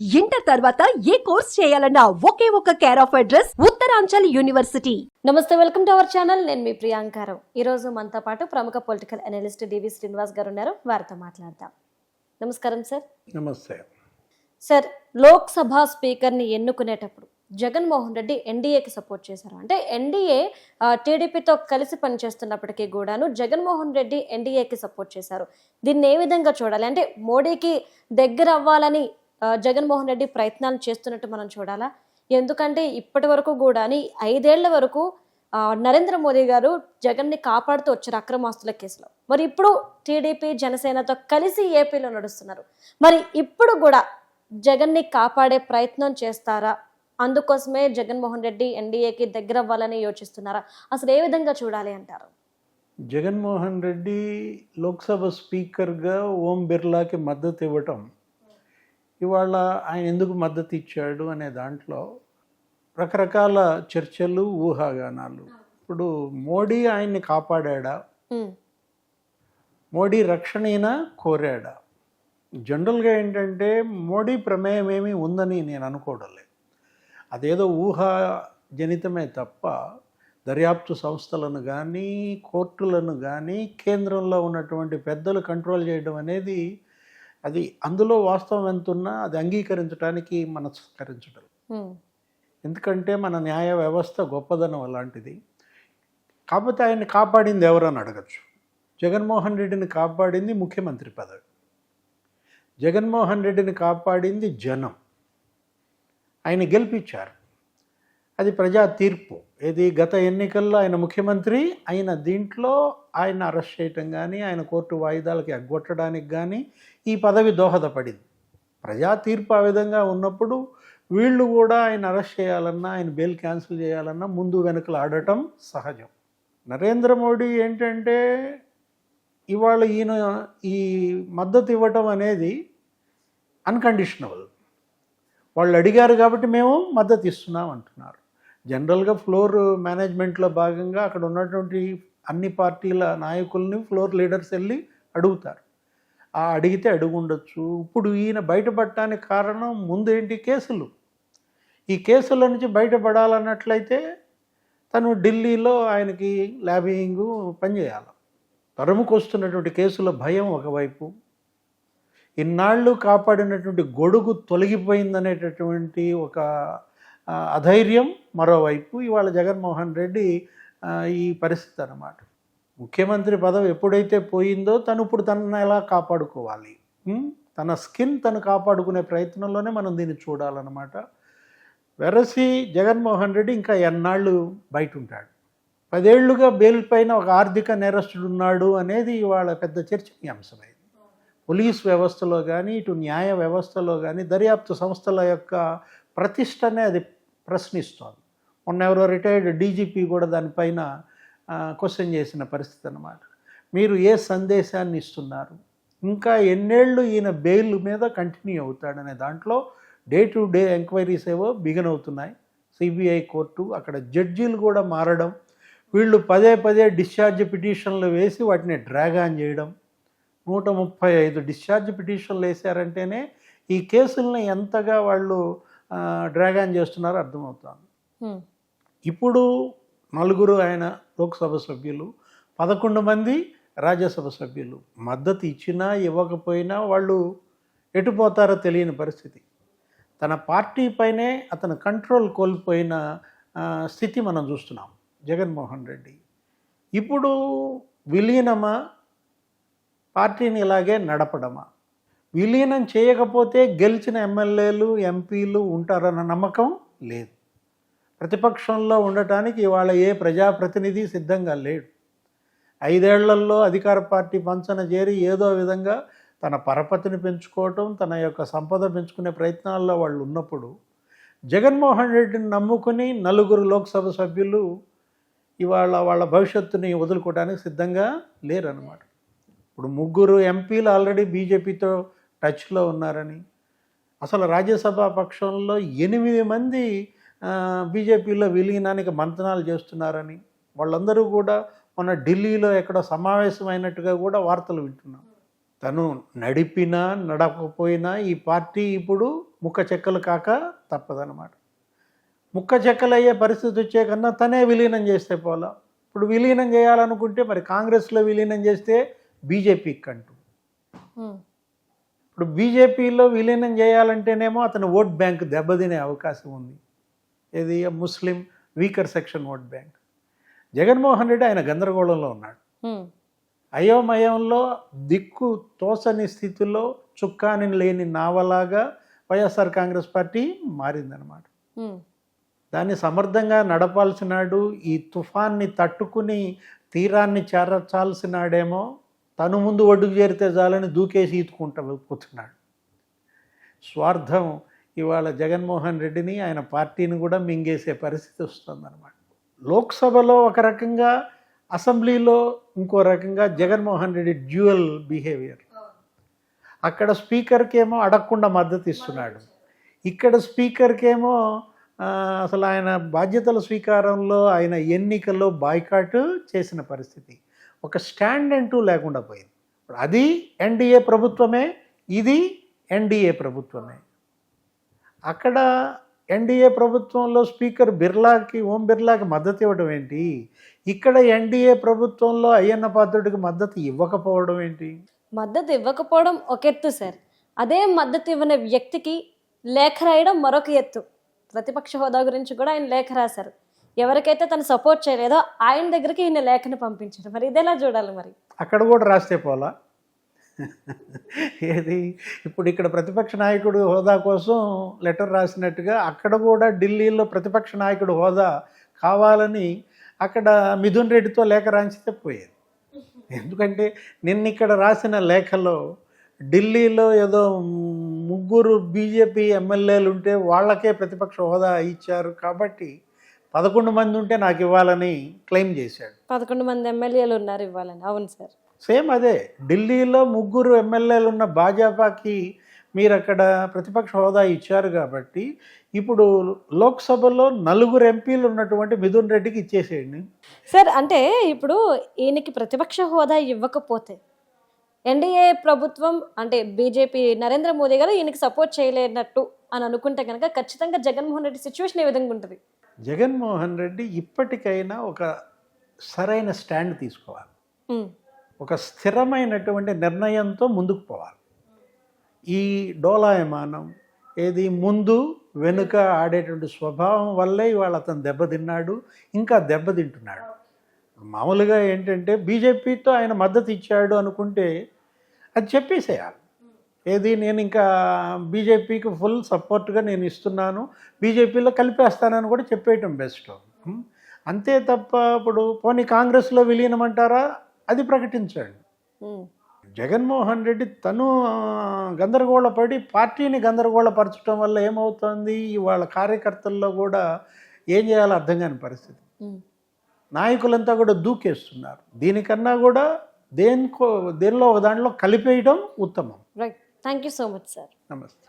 Inter తర్వాత ఏ course చేయాలన్నా ఒకే ఒక care of address Uttaranchal university. నమస్తే వెల్కమ్ టు అవర్ ఛానల్ నేను మీ ప్రియాంకారావు ఈ రోజు మనతో పాటు ప్రముఖ పొలిటికల్ అనలిస్ట్ డివి శ్రీనివాస్ గారు ఉన్నారు. వారితో మాట్లాడదాం. నమస్కారం సార్ నమస్తే. సార్ లోక్సభ స్పీకర్ని ఎన్నుకునేటప్పుడు జగన్మోహన్ రెడ్డి ఎన్డీఏకి సపోర్ట్ చేశారు. అంటే ఎన్డీఏ టీడీపీతో కలిసి పనిచేస్తున్నప్పటికీ కూడాను జగన్మోహన్ రెడ్డి ఎన్డీఏకి సపోర్ట్ చేశారు. దీన్ని ఏ విధంగా చూడాలి? అంటే మోడీకి దగ్గర అవ్వాలని జగన్మోహన్ రెడ్డి ప్రయత్నాలు చేస్తున్నట్టు మనం చూడాలా. ఎందుకంటే ఇప్పటి వరకు కూడా ఐదేళ్ళ వరకు నరేంద్ర మోదీ గారు జగన్ని కాపాడుతూ వచ్చారు అక్రమాస్తుల కేసులో. మరి ఇప్పుడు టీడీపీ జనసేనతో కలిసి ఏపీలో నడుస్తున్నారు. మరి ఇప్పుడు కూడా జగన్ని కాపాడే ప్రయత్నం చేస్తారా? అందుకోసమే జగన్మోహన్ రెడ్డి ఎన్డీఏకి దగ్గర అవ్వాలని యోచిస్తున్నారా? అసలు ఏ విధంగా చూడాలి అంటారు? జగన్మోహన్ రెడ్డి లోక్సభ స్పీకర్గా ఓం బిర్లాకి మద్దతు ఇవ్వటం ఇవాళ ఆయన ఎందుకు మద్దతు ఇచ్చాడు అనే దాంట్లో రకరకాల చర్చలు ఊహాగానాలు. ఇప్పుడు మోడీ ఆయన్ని కాపాడా మోడీ రక్షణైనా? కోరాడా? జనరల్గా ఏంటంటే మోడీ ప్రమేయం ఏమీ ఉందని నేను అనుకోవడం లేదు. అదేదో ఊహా జనితమే తప్ప దర్యాప్తు సంస్థలను కానీ కోర్టులను కానీ కేంద్రంలో ఉన్నటువంటి పెద్దలు కంట్రోల్ చేయడం అనేది అది అందులో వాస్తవం ఎంత ఉన్నా అది అంగీకరించడానికి మనస్కరించడం ఎందుకంటే మన న్యాయ వ్యవస్థ గొప్పదనం అలాంటిది. కాకపోతే ఆయన్ని కాపాడింది ఎవరని అడగచ్చు. జగన్మోహన్ రెడ్డిని కాపాడింది ముఖ్యమంత్రి పదవి. జగన్మోహన్ రెడ్డిని కాపాడింది జనం. ఆయన గెలిపించారు. అది ప్రజా తీర్పు. ఇది గత ఎన్నికల్లో ఆయన ముఖ్యమంత్రి అయిన దీంట్లో ఆయన అరెస్ట్ చేయటం కానీ ఆయన కోర్టు వాయిదాలకి ఎగ్గొట్టడానికి కానీ ఈ పదవి దోహదపడింది. ప్రజా తీర్పు ఆ విధంగా ఉన్నప్పుడు వీళ్ళు కూడా ఆయన అరెస్ట్ చేయాలన్నా ఆయన బెయిల్ క్యాన్సిల్ చేయాలన్నా ముందు వెనుకలు ఆడటం సహజం. నరేంద్ర మోడీ ఏంటంటే ఇవాళ ఈయన ఈ మద్దతు ఇవ్వటం అనేది అన్కండిషనబుల్ వాళ్ళు అడిగారు కాబట్టి మేము మద్దతు ఇస్తున్నాం అంటున్నారు. జనరల్గా ఫ్లోర్ మేనేజ్మెంట్లో భాగంగా అక్కడ ఉన్నటువంటి అన్ని పార్టీల నాయకుల్ని ఫ్లోర్ లీడర్స్ వెళ్ళి అడుగుతారు. ఆ అడిగితే అడుగు ఉండొచ్చు ఇప్పుడు ఈయన బయటపడటానికి కారణం ముందేంటి? కేసులు. ఈ కేసుల నుంచి బయటపడాలన్నట్లయితే తను ఢిల్లీలో ఆయనకి ల్యాబింగ్ పనిచేయాలి. తరుముకు వస్తున్నటువంటి కేసుల భయం ఒకవైపు. ఇన్నాళ్ళు కాపాడినటువంటి గొడుగు తొలగిపోయిందనేటటువంటి ఒక అధైర్యం మరోవైపు ఇవాళ జగన్మోహన్ రెడ్డి ఈ పరిస్థితి అన్నమాట. ముఖ్యమంత్రి పదవి ఎప్పుడైతే పోయిందో తను ఇప్పుడు తనను ఎలా కాపాడుకోవాలి? తన స్కిన్ తను కాపాడుకునే ప్రయత్నంలోనే మనం దీన్ని చూడాలన్నమాట. వెరసి జగన్మోహన్ రెడ్డి ఇంకా ఎన్నాళ్ళు బయట ఉంటాడు పదేళ్ళుగా బెయిల్ పైన ఒక ఆర్థిక నేరస్తుడు ఉన్నాడు అనేది ఇవాళ పెద్ద చర్చనీయాంశమైంది. పోలీస్ వ్యవస్థలో కానీ ఇటు న్యాయ వ్యవస్థలో కానీ దర్యాప్తు సంస్థల యొక్క ప్రతిష్టనే అది ప్రశ్నిస్తోంది. మొన్న ఎవరో రిటైర్డ్ డీజీపీ కూడా దానిపైన క్వశ్చన్ చేసిన పరిస్థితి అన్నమాట. మీరు ఏ సందేశాన్ని ఇస్తున్నారు? ఇంకా ఎన్నేళ్ళు ఈయన బెయిల్ మీద కంటిన్యూ అవుతాడనే దాంట్లో డే టు డే ఎంక్వైరీస్ ఏవో బిగిన్ అవుతున్నాయి. సిబిఐ కోర్టు అక్కడ జడ్జీలు కూడా మారడం వీళ్ళు పదే పదే డిశ్చార్జ్ పిటిషన్లు వేసి వాటిని డ్రాగ్ ఆన్ చేయడం నూట ముప్పై ఐదు డిశ్చార్జ్ పిటిషన్లు వేశారంటేనే ఈ కేసుల్ని ఎంతగా వాళ్ళు డ్రాగ్ ఆన్ చేస్తున్నారో అర్థమవుతుంది. ఇప్పుడు నలుగురు ఆయన లోక్సభ సభ్యులు పదకొండు మంది రాజ్యసభ సభ్యులు. మద్దతు ఇచ్చినా ఇవ్వకపోయినా వాళ్ళు ఎటుపోతారో తెలియని పరిస్థితి. తన పార్టీ పైనే అతను కంట్రోల్ కోల్పోయిన స్థితి మనం చూస్తున్నాం. జగన్మోహన్ రెడ్డి. ఇప్పుడు విలీనమా? పార్టీని ఇలాగే నడపడమా? విలీనం చేయకపోతే గెలిచిన ఎమ్మెల్యేలు ఎంపీలు ఉంటారన్న నమ్మకం లేదు. ప్రతిపక్షంలో ఉండటానికి ఇవాళ ఏ ప్రజాప్రతినిధి సిద్ధంగా లేడు. ఐదేళ్ళలో అధికార పార్టీ పంచన చేరి ఏదో విధంగా తన పరపతిని పెంచుకోవటం తన యొక్క సంపద పెంచుకునే ప్రయత్నాల్లో వాళ్ళు ఉన్నప్పుడు జగన్మోహన్ రెడ్డిని నమ్ముకుని నలుగురు లోక్సభ సభ్యులు ఇవాళ వాళ్ళ భవిష్యత్తుని వదులుకోవడానికి సిద్ధంగా లేరన్నమాట. ఇప్పుడు ముగ్గురు ఎంపీలు ఆల్రెడీ బీజేపీతో టచ్లో ఉన్నారని. అసలు రాజ్యసభ పక్షంలో ఎనిమిది మంది బీజేపీలో విలీనానికి మంతనాలు చేస్తున్నారని. వాళ్ళందరూ కూడా మన ఢిల్లీలో ఎక్కడో సమావేశమైనట్టుగా కూడా వార్తలు వింటున్నాం. తను నడిపినా నడకపోయినా ఈ పార్టీ ఇప్పుడు ముక్క చెక్కలు కాక తప్పదనమాట ముక్క చెక్కలు అయ్యే పరిస్థితి వచ్చే కన్నా తనే విలీనం చేస్తే పోలా. ఇప్పుడు విలీనం చేయాలనుకుంటే మరి కాంగ్రెస్లో విలీనం చేస్తే బీజేపీకి కంటూ. ఇప్పుడు బీజేపీలో విలీనం చేయాలంటేనేమో అతను ఓట్ బ్యాంక్ దెబ్బతినే అవకాశం ఉంది. ఇది Muslim weaker section vote bank. Jaganmohan Reddy ఆయన గందరగోళంలో ఉన్నాడు. అయోమయంలో దిక్కు తోసని స్థితిలో చుక్కాని లేని నావలాగా వైఎస్ఆర్ కాంగ్రెస్ పార్టీ మారిందనమాట దాన్ని సమర్థంగా నడపాల్సినాడు ఈ తుఫాన్ని తట్టుకుని తీరాన్ని చేరచాల్సినాడేమో తను ముందు ఒడ్డుకు చేరితే చాలని దూకేసి ఈతుకుంటా పోతున్నాడు. స్వార్థం ఇవాళ జగన్మోహన్ రెడ్డిని ఆయన పార్టీని కూడా మింగేసే పరిస్థితి వస్తుందన్నమాట. లోక్సభలో ఒక రకంగా అసెంబ్లీలో ఇంకో రకంగా జగన్మోహన్ రెడ్డి డ్యూయల్ బిహేవియర్. అక్కడ స్పీకర్కేమో అడగకుండా మద్దతు ఇస్తున్నాడు. ఇక్కడ స్పీకర్కేమో అసలు ఆయన బాధ్యతల స్వీకారంలో ఆయన ఎన్నికల్లో బాయ్కాట్ చేసిన పరిస్థితి. ఒక స్టాండ్ అంటూ లేకుండా పోయింది. అది ఎన్డీఏ ప్రభుత్వమే ఇది ఎన్డీఏ ప్రభుత్వమే. అక్కడ ఎన్డీఏ ప్రభుత్వంలో స్పీకర్ బిర్లాకి ఓం బిర్లాకి మద్దతు ఇవ్వడం ఏంటి? ఇక్కడ ఎన్డీఏ ప్రభుత్వంలో అయ్యన్న పాత్రుడికి మద్దతు ఇవ్వకపోవడం ఏంటి? మద్దతు ఇవ్వకపోవడం ఒక ఎత్తు సార్. అదే మద్దతు ఇవ్వని వ్యక్తికి లేఖ రాయడం మరొక ఎత్తు. ప్రతిపక్ష హోదా గురించి కూడా ఆయన లేఖ రాశారు. ఎవరికైతే తను సపోర్ట్ చేయలేదో ఆయన దగ్గరికి ఈయన లేఖను పంపించాడు. మరి ఇదేలా చూడాలి మరి? అక్కడ కూడా రాస్తే పోలా? ఏది? ఇప్పుడు ఇక్కడ ప్రతిపక్ష నాయకుడు హోదా కోసం లెటర్ రాసినట్టుగా అక్కడ కూడా ఢిల్లీలో ప్రతిపక్ష నాయకుడు హోదా కావాలని అక్కడ మిథున్ రెడ్డితో లేఖ రాంచితే పోయేది. ఎందుకంటే నిన్న ఇక్కడ రాసిన లేఖలో ఢిల్లీలో ఏదో ముగ్గురు బీజేపీ ఎమ్మెల్యేలు ఉంటే వాళ్ళకే ప్రతిపక్ష హోదా ఇచ్చారు కాబట్టి పదకొండు మంది ఉంటే నాకు ఇవ్వాలని క్లెయిమ్ చేశాడు. పదకొండు మంది ఎమ్మెల్యేలు ఉన్నారు ఇవ్వాలని. అవును సార్. సేమ్ అదే. ఢిల్లీలో ముగ్గురు ఎమ్మెల్యేలు ఉన్న భాజపాకి మీరు అక్కడ ప్రతిపక్ష హోదా ఇచ్చారు కాబట్టి ఇప్పుడు లోక్సభలో నలుగురు ఎంపీలు ఉన్నటువంటి మిథున్ రెడ్డికి ఇచ్చేసేయండి. సార్ అంటే ఇప్పుడు ఈయనకి ప్రతిపక్ష హోదా ఇవ్వకపోతే ఎన్డీఏ ప్రభుత్వం అంటే బీజేపీ నరేంద్ర మోదీ గారు ఈయనకి సపోర్ట్ చేయలేనట్టు అని అనుకుంటే కనుక ఖచ్చితంగా జగన్మోహన్ రెడ్డి సిచ్యువేషన్ ఏ విధంగా ఉంటుంది? జగన్మోహన్ రెడ్డి ఇప్పటికైనా ఒక సరైన స్టాండ్ తీసుకోవాలి. ఒక స్థిరమైనటువంటి నిర్ణయంతో ముందుకు పోవాలి. ఈ డోలాయమానం ఏది ముందు వెనుక ఆడేటువంటి స్వభావం వల్లే ఇవాళ అతను దెబ్బతిన్నాడు ఇంకా దెబ్బతింటున్నాడు మామూలుగా ఏంటంటే బీజేపీతో ఆయన మద్దతు ఇచ్చాడు అనుకుంటే అది చెప్పేసేయాలి. ఏది నేను ఇంకా బీజేపీకి ఫుల్ సపోర్ట్గా నేను ఇస్తున్నాను బీజేపీలో కలిపేస్తానని కూడా చెప్పేయటం బెస్ట్? అంతే తప్ప ఇప్పుడు పోనీ కాంగ్రెస్లో విలీనమంటారా? అది ప్రకటించండి. జగన్మోహన్ రెడ్డి తను గందరగోళపడి పార్టీని గందరగోళపరచడం వల్ల ఏమవుతుంది? వాళ్ళ కార్యకర్తల్లో కూడా ఏం చేయాలో అర్థం కాని పరిస్థితి. నాయకులంతా కూడా దూకేస్తున్నారు. దీనికన్నా కూడా దేనికో దేనిలో ఒక దాంట్లో కలిపేయడం ఉత్తమం. Right Thank you so much, sir. Namaste.